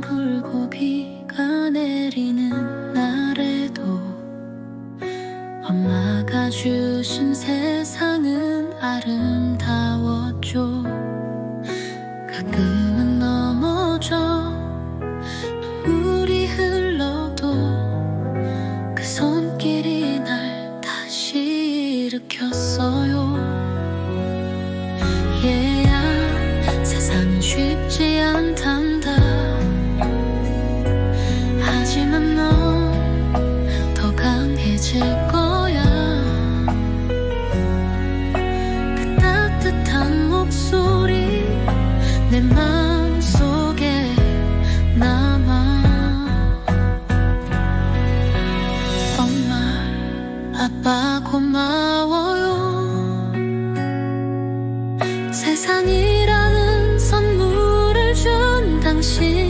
불고 비가 내리는 날에도 엄마가 주신 세상은 아름다웠죠. 가끔은 넘어져 물이 흘러도 그 손길이 날 다시 일으켰어요. 얘야 세상은 쉽지 않다 고마워요. 세상이라는 선물을 준 당신.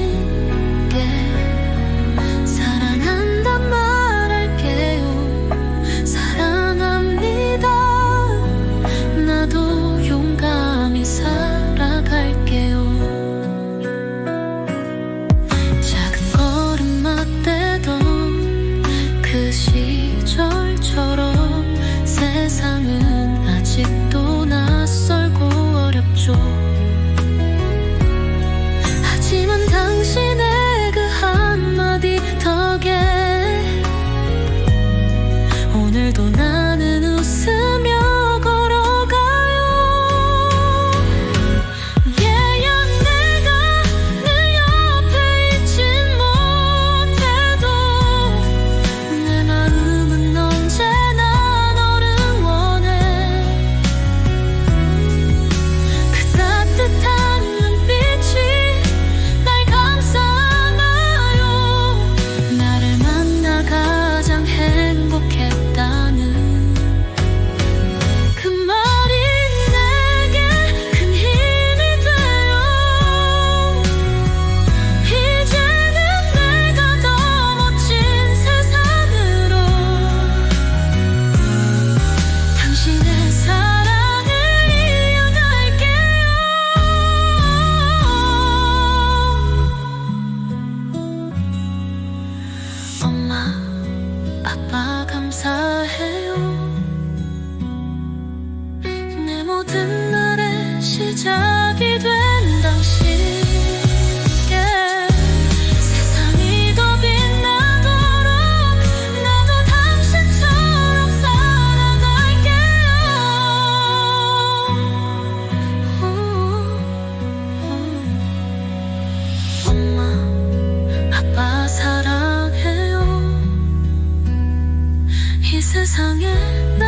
감사해요. 내 모든 세상에